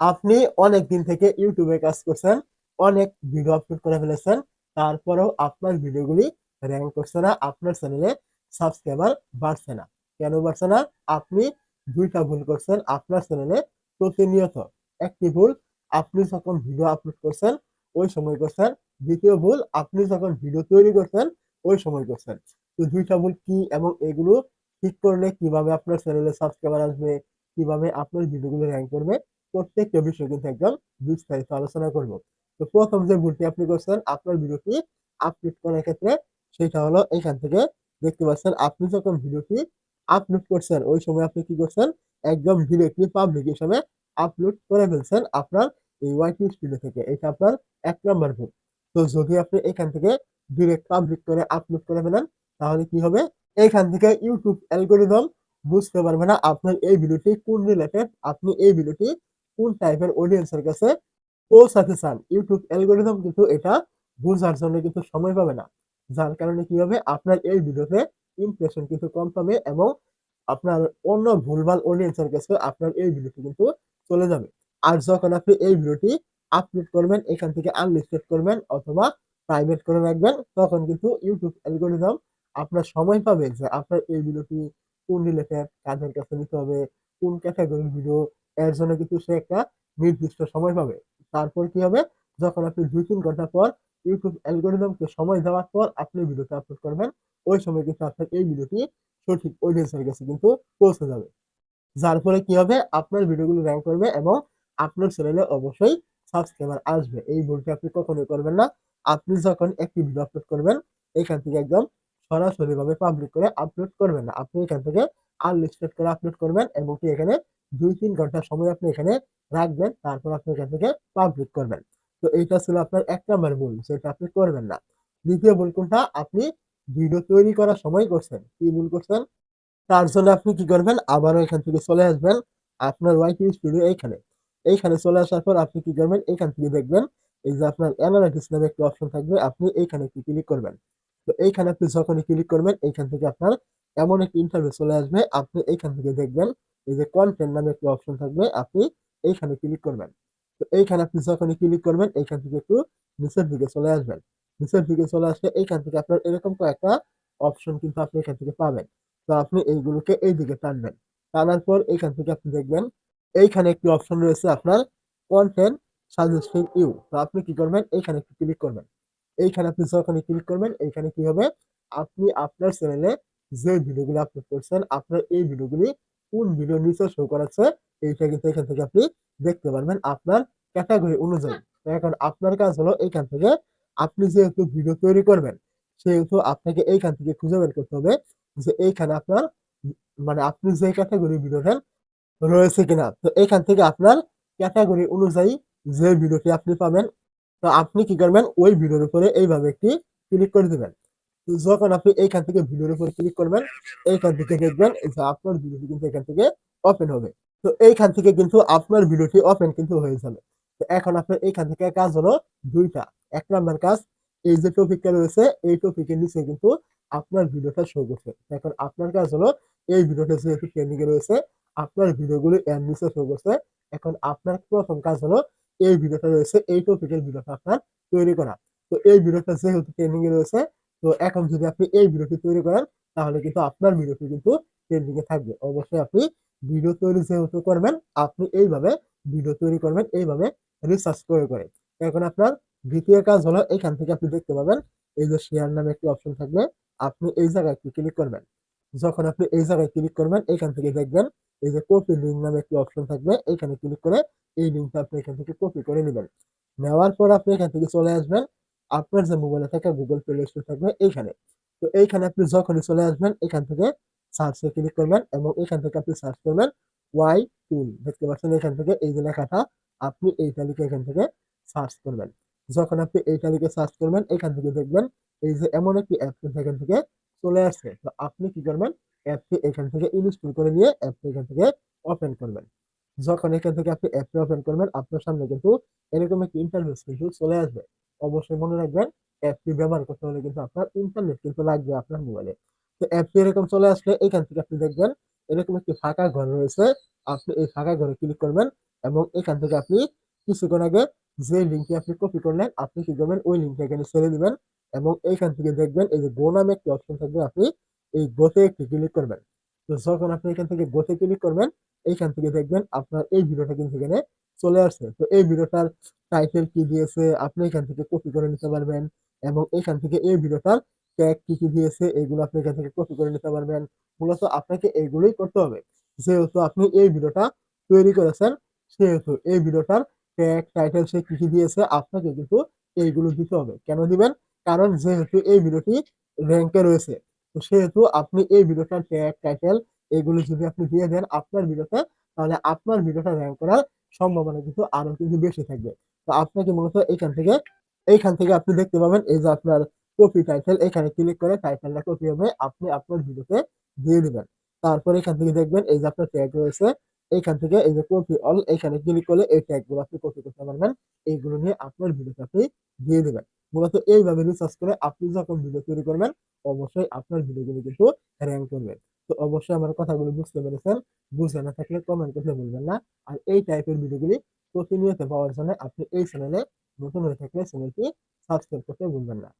আপনি অনেক দিন থেকে ইউটিউবে কাজ করছেন, অনেক ভিডিও আপলোড করে ফেলেছেন। তারপরেও আপনার ভিডিওগুলি র্যাঙ্ক করছে না। আপনার চ্যানেলে সাবস্ক্রাইবার বাড়ছে না। কেন বাড়ছে না? আপনি দুইটা ভুল করছেন আপনার চ্যানেলে প্রতিনিয়ত। একটি ভুল আপনি যখন ভিডিও আপলোড করছেন ওই সময় করছেন। দ্বিতীয় ভুল আপনি যখন ভিডিও তৈরি করছেন ওই সময় করছেন। তো দুইটা ভুল কি এবং এগুলো ঠিক করলে কীভাবে আপনার চ্যানেলে সাবস্ক্রাইবার আসবে, কীভাবে আপনার ভিডিওগুলো র্যাঙ্ক করবে প্রত্যেকটা বিষয় কিন্তু একদম বিস্তারিত আলোচনা করব। তো প্রথম যে ভুলটি আপনি করছেন আপনার ভিডিওটি আপলোড করার ক্ষেত্রে সেটা হলো এখান থেকে দেখতে পাচ্ছেন আপনি যখন ভিডিওটি আপলোড করছেন ওই সময় আপনি কি করছেন একদম ডিরেক্টলি পাবলিক হিসাবে আপলোড করে ফেলছেন আপনার এই ওয়াইটি স্টুডিও থেকে। এটা আপনার এক নম্বর ভুল। তো যদি আপনি এখান থেকে ডিরেক্ট পাবলিক করে আপলোড করে ফেলেন তাহলে কি হবে? এখান থেকে ইউটিউব অ্যালগরিদম বুঝতে পারবে না আপনার এই ভিডিওটি কোন রিলেটেড, আপনি এই ভিডিওটি কোন টাইপের অডিয়েন্স এর কাছে পৌঁছাতে চান। ইউটিউব অ্যালগরিদম কিন্তু এটা বোঝার জন্য কিন্তু সময় পাবে না। যার কারণে কি হবে? আপনার এই ভিডিওতে ইমপ্রেশন কিন্তু কম পাবে এবং আপনার অন্য ভুলভাল অডিয়েন্স এর কাছে আপনার এই ভিডিওটি কিন্তু চলে যাবে। আর যখন আপনি এই ভিডিওটি আপলোড করবেন এখান থেকে আনলিস্টেড করবেন অথবা প্রাইভেট করে রাখবেন তখন কিন্তু ইউটিউব অ্যালগরিদম আপনার সময় পাবে যে আপনার এই ভিডিওটি কোন রিলেটেড, কাদের কাছে নিতে হবে, কোন ক্যাটেগরির ভিডিও এর জন্য কিন্তু সে একটা নির্দিষ্ট সময় পাবে। তারপর কি হবে? যখন আপনি ২-৩ ঘণ্টা পর ইউটিউব অ্যালগরিদমকে সময় দেওয়ার পর আপনি ভিডিওটা আপলোড করবেন, ওই সময় কিন্তু আপনার এই ভিডিওটি সঠিক অডিয়েন্স এর কাছে কিন্তু পৌঁছে যাবে। যার ফলে কি হবে? আপনার ভিডিওগুলো র‍্যাংক করবে এবং আপনার চ্যানেলে অবশ্যই সাবস্ক্রাইবার আসবে। এই ভুলটি আপনি কখনোই করবেন না। আপনি যখন একটি ভিডিও আপলোড করবেন এখান থেকে একদম সরাসরিভাবে পাবলিক করে আপলোড করবেন না। আপনি এখান থেকে আনলিস্টেড করে আপলোড করবেন এবং কি এখানে ২-৩ ঘণ্টা সময় আপনি এখানে রাখবেন। তারপর আপনি এখান থেকে পাবলিক করবেন। তো এইটা ছিল আপনার ১ নাম্বার ভুল যেটা আপনি করবেন না। দ্বিতীয় ভুল কোনটা? আপনি ভিডিও তৈরি করার সময় করছেন। কি ভুল করছেন? তার জন্য আপনি কি করবেন? আবারও এখান থেকে চলে আসবেন আপনার ওয়াইটি স্টুডিও এইখানে। এইখানে চলে আসার পর আপনি কি করবেন? এখান থেকে দেখবেন এই যে আপনার অ্যানালাইটিক্স নামে একটি অপশন থাকবে, আপনি এইখানে একটি ক্লিক করবেন। তো এইখানে আপনি যখনই ক্লিক করবেন, এইখান থেকে আপনার এমন একটি ইন্টারভিউ চলে আসবে আপনি এইখান থেকে দেখবেন এই যে কনটেন্ট নামে একটি অপশন থাকবে, আপনি এইখানে ক্লিক করবেন। তো এইখানে আপনি যখনই ক্লিক করবেন, এইখান থেকে একটু নিচের দিকে চলে আসবেন। নিচের দিকে চলে আসলে এইখান থেকে আপনার এরকম কয়েকটা অপশন কিন্তু আপনি এখান থেকে পাবেন। তো আপনি এইগুলোকে এই দিকে টানবেন। টানার পর এইখান থেকে আপনি দেখবেন, এইখানে একটি অপশন রয়েছে আপনার কনটেন্ট সাজেস্টিং ইউ। তো আপনি কি করবেন? এইখানে একটু ক্লিক করবেন। এইখানে আপনি যখনই ক্লিক করবেন, এইখানে কি হবে? আপনি আপনার চ্যানেলে যে ভিডিওগুলো আপলোড করছেন, আপনার এই ভিডিওগুলি কোন ভিডিও নিচে শো করাচ্ছে এইটা কিন্তু এখান থেকে আপনি দেখতে পারবেন আপনার ক্যাটাগরি অনুযায়ী। এখন আপনার কাজ হলো এইখান থেকে আপনি যেহেতু ভিডিও তৈরি করবেন, সেহেতু আপনাকে এইখান থেকে খুঁজে বের করতে হবে যে এইখানে আপনার মানে আপনি যে ক্যাটাগরি ভিডিও দেন রয়েছে কিনা। তো এইখান থেকে আপনার ক্যাটাগরি অনুযায়ী যে ভিডিওটি আপনি পাবেন, তো আপনি কি করবেন? ওই ভিডিওর উপরে এইভাবে একটি ক্লিক করে দিবেন। যখন আপনি এইখান থেকে ভিডিওর উপর ক্লিক করবেন, এইখান থেকে দেখবেন যে আপনার ভিডিওটি কিন্তু এখান থেকে ওপেন হবে। তো এইখান থেকে কিন্তু আপনার ভিডিওটি ওপেন কিন্তু হয়ে যাবে। তো এখন আপনার এইখান থেকে কাজ হলো ২ টা। ১ নাম্বার কাজ, এই যে টপিকটা রয়েছে, এই টপিকের নিচে কিন্তু আপনার ভিডিওটা শো করছে। এখন আপনার কাজ হলো, এই ভিডিওটা যেহেতু ট্রেন্ডিং এ রয়েছে, আপনার ভিডিওগুলো এর নিচে শো করছে। এখন আপনার প্রথম কাজ হলো, এই ভিডিওটা রয়েছে, এই টপিকের ভিডিওটা আপনার তৈরি করা। তো এই ভিডিওটা যেহেতু ট্রেন্ডিং এ রয়েছে তো এখন যদি আপনি এই ভিডিওটি তৈরি করেন তাহলে কিন্তু আপনার ভিডিওটি কিন্তু ট্রেন্ডিং এ থাকবে। অবশ্যই আপনি ভিডিও তৈরি যেহেতু করবেন আপনি এইভাবে ভিডিও তৈরি করবেন এইভাবে রিসার্চ করে, করে। এখন আপনার দ্বিতীয় কাজ হলো এখান থেকে আপনি দেখতে পাবেন এই যে শেয়ার নামে একটি অপশন থাকবে আপনি এই জায়গায় ক্লিক করবেন। যখন আপনি এই জায়গায় ক্লিক করবেন এখান থেকে দেখবেন এই যে কপি লিঙ্ক নামে একটি অপশন থাকবে এইখানে ক্লিক করে এই লিঙ্কটা আপনি এখান থেকে কপি করে নেবেন নেওয়ার পর আপনি এখান থেকে চলে আসবেন আপনার যে মোবাইলে থাকা গুগল Play Store থাকবে এইখানে। তো এইখানে আপনি যখনই চলে আসবেন, এখান থেকে সার্চ ক্লিক করবেন এবং এখান থেকে আপনি সার্চ করবেন ওয়াই টুল দেখতে পাচ্ছেন এখান থেকে এই যে লেখাটা, আপনি এইটা লিখে এখান থেকে সার্চ করবেন। যখন আপনি এই লিখে সার্চ করবেন, এখান থেকে দেখবেন এই যে এমন একটি অ্যাপ কিন্তু এখান থেকে চলে আসছে। তো আপনি কি করবেন? অ্যাপটি এখান থেকে ইনস্টল করে নিয়ে অ্যাপটি এখান থেকে ওপেন করবেন। যখন এখান থেকে আপনি অ্যাপটি ওপেন করবেন, আপনার সামনে কিন্তু এরকম একটি ইন্টারফেস কিন্তু চলে আসবে। অবশ্যই মনে রাখবেন অ্যাপটি ব্যবহার করতে হলে কিন্তু আপনার ইন্টারনেট কিন্তু লাগবে আপনার মোবাইলে। তো অ্যাপটি এরকম চলে আসলে এখান থেকে আপনি দেখবেন, এরকম একটি ফাঁকা ঘর রয়েছে। আপনি এই ফাঁকা ঘরে ক্লিক করবেন এবং এখান থেকে আপনি কিছুক্ষণ আগে যে লিঙ্কটি আপনি কপি করলেন, আপনি কি করবেন ওই লিঙ্কটা এখানে ছেড়ে দিবেন এবং এইখান থেকে দেখবেন এই যে গো নামে একটি অপশন থাকবে, আপনি এই গোতে একটি ক্লিক করবেন তো যখন আপনি এখান থেকে গোতে ক্লিক করবেন এইখান থেকে দেখবেন আপনার এই ভিডিওটা কিন্তু এখানে চলে আসছে তো এই ভিডিওটার টাইটেল কি দিয়েছে? আপনি এখান থেকে কপি করে নিতে পারবেন এবং এখান থেকে এই ভিডিওটার ট্যাগ কি কি দিয়েছে এগুলো আপনি এখান থেকে কপি করে নিতে পারবেন। মূলত আপনাকে এইগুলোই করতে হবে। যেহেতু আপনি এই ভিডিওটা তৈরি করেছেন, সেহেতু এই ভিডিওটার ট্যাগ টাইটেল সে কি কি দিয়েছে, আপনাকে কিন্তু এইগুলো দিতে হবে। কেন দিবেন? কারণ যেহেতু এই ভিডিওটি র্যাঙ্কে রয়েছে, তো সেহেতু আপনি এই ভিডিওটার ট্যাগ টাইটেল এগুলো যদি আপনি দিয়ে দেন আপনার ভিডিওতে, তাহলে আপনার ভিডিওটা র্যাঙ্ক করার সম্ভাবনা কিন্তু আরও কিন্তু বেশি থাকবে। তো আপনাকে মূলত এখান থেকে, এইখান থেকে আপনি দেখতে পাবেন এই যে আপনার কপি টাইটেল এখানে ক্লিক করে টাইটেলটা কপি হবে, আপনি আপনার ভিডিওতে দিয়ে দেবেন। তারপর এখান থেকে দেখবেন এই যে আপনার ট্যাগ রয়েছে এইখান থেকে এই যে কপি অল এখানে ক্লিক করলে এই ট্যাগগুলো আপনি কপি করতে পারবেন। এইগুলো নিয়ে আপনার ভিডিওতে আপনি দিয়ে দেবেন। মূলত এইভাবে রিসার্চ করে আপনি যখন ভিডিও তৈরি করবেন, অবশ্যই আপনার ভিডিওগুলো কিন্তু র্যাঙ্ক করবে তো অবশ্যই আমার কথাগুলো বুঝতে পেরেছেন। বুঝে না থাকলে কমেন্ট করতে ভুলবেন না। আর এই টাইপের ভিডিওগুলি প্রতিনিয়ত পাওয়ার জন্য আপনি এই চ্যানেলে নতুন হয়ে থাকলে চ্যানেলটি সাবস্ক্রাইব করতে ভুলবেন না।